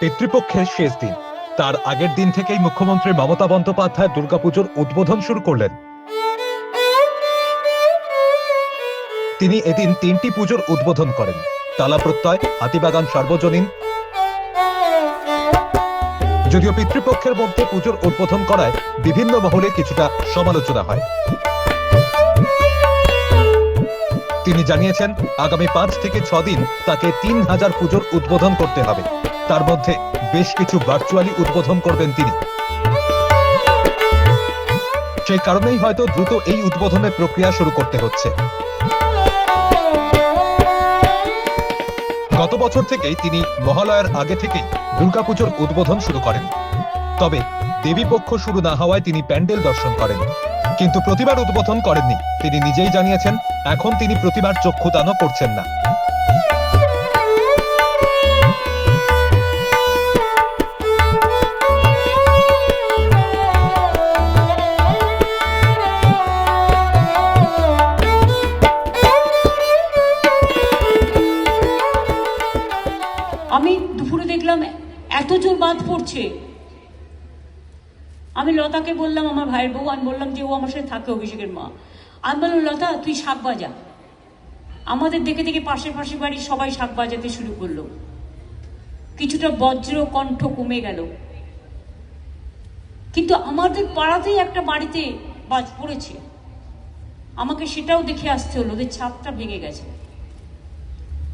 পিতৃপক্ষের শেষ দিন। তার আগের দিন থেকেই মুখ্যমন্ত্রী মমতা বন্দ্যোপাধ্যায় দুর্গাপুজোর উদ্বোধন শুরু করলেন। তিনি এদিন তিনটি পুজোর উদ্বোধন করেন। তালা প্রত্যয়, হাতিবাগান সর্বজনীন। যদিও পিতৃপক্ষের মধ্যে পুজোর উদ্বোধন করায় বিভিন্ন মহলে কিছুটা সমালোচনা হয়। তিনি জানিয়েছেন, আগামী পাঁচ থেকে ছ দিন তাকে তিন হাজার পুজোর উদ্বোধন করতে হবে। তার মধ্যে বেশ কিছু ভার্চুয়ালি উদ্বোধন করবেন তিনি। সেই কারণেই হয়তো দ্রুত এই উদ্বোধনের প্রক্রিয়া শুরু করতে হচ্ছে। গত বছর থেকেই তিনি মহালয়ার আগে থেকেই দুর্গাপুজোর উদ্বোধন শুরু করেন। তবে দেবীপক্ষ শুরু না হওয়ায় তিনি প্যান্ডেল দর্শন করেন। কিন্তু প্রতিবার উদ্বোধন করেননি। তিনি নিজেই জানিয়েছেন, এখন তিনি প্রতিবার চক্ষুদানও করছেন না। আমি দুপুরে দেখলাম এত বাদ পড়ছে। আমি লতাকে বললাম, আমার ভাইয়ের বউ, আমি বললাম যে ও আমার সাথে থাকে অভিষেকের মা। আমি বললাম, লতা, তুই শাক বাজা আমাদের দেখে দেখে পাশের পাশের বাড়ির সবাই শাক বাজাতে শুরু করল। কিছুটা বজ্র কণ্ঠ কমে গেল। কিন্তু আমাদের পাড়াতেই একটা বাড়িতে বাজ পড়েছে। আমাকে সেটাও দেখে আসতে হলো, ওদের ছাদটা ভেঙে গেছে।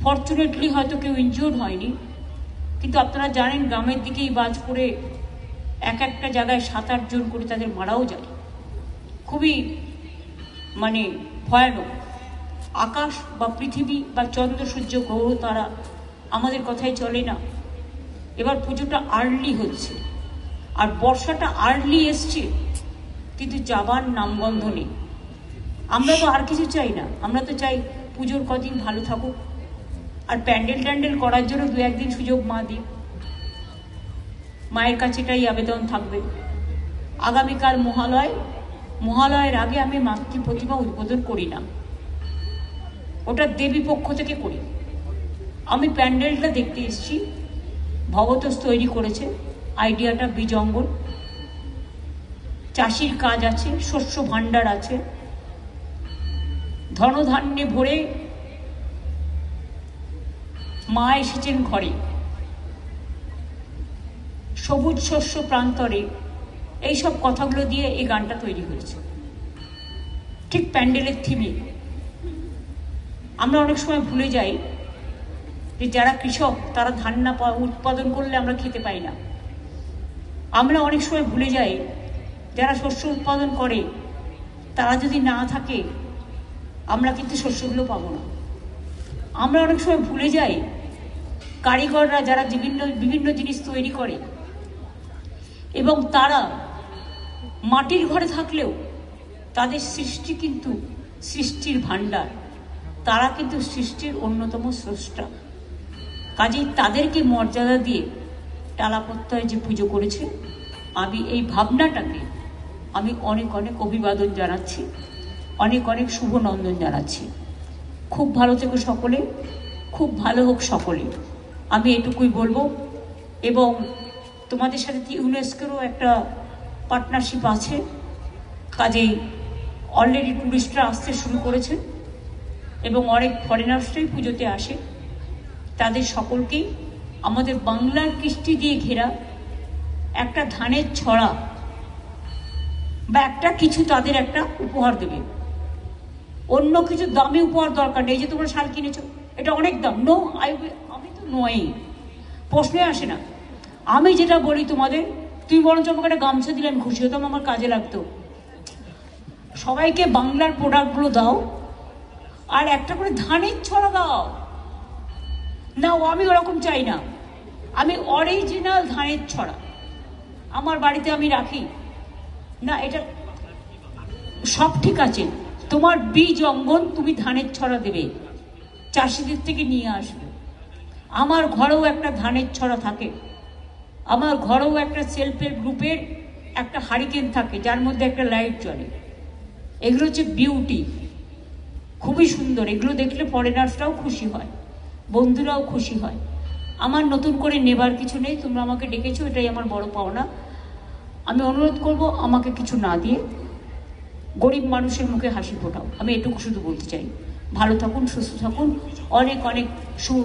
ফর্চুনেটলি হয়তো কেউ ইনজিওর্ড হয়নি। কিন্তু আপনারা জানেন, গ্রামের দিকেই বাজ পড়ে এক একটা জায়গায় সাত আট জন করে তাদের মারাও যায়। খুবই মানে ভয়ানক। আকাশ বা পৃথিবী বা চন্দ্র সূর্য গ্রহ তারা আমাদের কথাই চলে না। এবার পুজোটা আর্লি হচ্ছে। আর বর্ষাটা আর্লি এসছে, কিন্তু যাবার নামগন্ধ নেই। আমরা তো আর কিছু চাই না। আমরা তো চাই পুজোর কদিন ভালো থাকুক। আর প্যান্ডেল ট্যান্ডেল করার জন্য দু একদিন সুযোগ মা দিই মায়ের কাছে এটাই আবেদন থাকবে। আগামীকাল মহালয়, মহালয়ের আগে আমি মাতৃ প্রতিমা উদ্বোধন করি না। ওটা দেবী পক্ষ থেকে করি। আমি প্যান্ডেলটা দেখতে এসেছি। ভগতোষ তৈরি করেছে। আইডিয়াটা বিজঙ্গল। চাষির কাজ আছে, শস্য ভাণ্ডার আছে। ধনধান্যে ভরে মা এসেছেন ঘরে। সবুজ শস্য প্রান্তরে এইসব কথাগুলো দিয়ে এই গানটা তৈরি হয়েছে। ঠিক প্যান্ডেলের থিমে আমরা অনেক সময় ভুলে যাই যে যারা কৃষক, তারা ধান না উৎপাদন করলে আমরা খেতে পাই না। আমরা অনেক সময় ভুলে যাই, যারা শস্য উৎপাদন করে, তারা যদি না থাকে, আমরা কিন্তু শস্যগুলো পাবো না। আমরা অনেক সময় ভুলে যাই, কারিগররা যারা বিভিন্ন বিভিন্ন জিনিস তৈরি করে এবং তারা মাটির ঘরে থাকলেও তাদের সৃষ্টি কিন্তু সৃষ্টির ভাণ্ডার। তারা কিন্তু সৃষ্টির অন্যতম স্রষ্টা। কাজেই তাদেরকে মর্যাদা দিয়ে টালা প্রত্যয় যে পুজো করেছে, আমি এই ভাবনাটাকে আমি অনেক অনেক অভিবাদন জানাচ্ছি, অনেক অনেক শুভনন্দন জানাচ্ছি। খুব ভালো থেকো সকলে, খুব ভালো হোক সকলে। আমি এটুকুই বলব এবং তোমাদের সাথে ইউনেস্কোরও একটা পার্টনারশিপ আছে? কাজেই অলরেডি টুরিস্টরা আসতে শুরু করেছে এবং অনেক ফরেনার্সরাই পুজোতে আসে। তাদের সকলকেই আমাদের বাংলার কৃষ্টি দিয়ে ঘেরা একটা ধানের ছড়া বা একটা কিছু তাদের একটা উপহার দেবে। অন্য কিছু দামি উপহার দরকার নেই। যে তোমরা শাল কিনেছো, এটা অনেক দাম। নো আই আমি তো নয় প্রশ্নই আসে না। আমি যেটা বলি তোমাদের, তুমি বরঞ্চ আমাকে একটা গামছা দিলে, আমি খুশি হতাম, আমার কাজে লাগতো। সবাইকে বাংলার প্রোডাক্টগুলো দাও, আর একটা করে ধানের ছড়া দাও। না, ও, আমি ওরকম চাই না। আমি অরিজিনাল ধানের ছড়া। আমার বাড়িতে আমি রাখি। না, এটা সব ঠিক আছে। তোমার বীজ অঙ্গন তুমি ধানের ছড়া দেবে। চাষিদের থেকে নিয়ে আসবে। আমার ঘরেও একটা ধানের ছড়া থাকে। আমার ঘরেও একটা সেলফের গ্রুপের একটা হারিকেন থাকে, যার মধ্যে একটা লাইট জ্বলে এগুলো হচ্ছে বিউটি খুবই সুন্দর। এগুলো দেখলে ফরেনার্সরাও খুশি হয়, বন্ধুরাও খুশি হয়। আমার নতুন করে নেবার কিছু নেই, তোমরা আমাকে ডেকেছো, এটাই আমার বড় পাওনা। আমি অনুরোধ করব, আমাকে কিছু না দিয়ে গরিব মানুষের মুখে হাসি ফোটাও। আমি এটুকু শুধু বলতে চাই। ভালো থাকুন, সুস্থ থাকুন। অনেক অনেক শুভ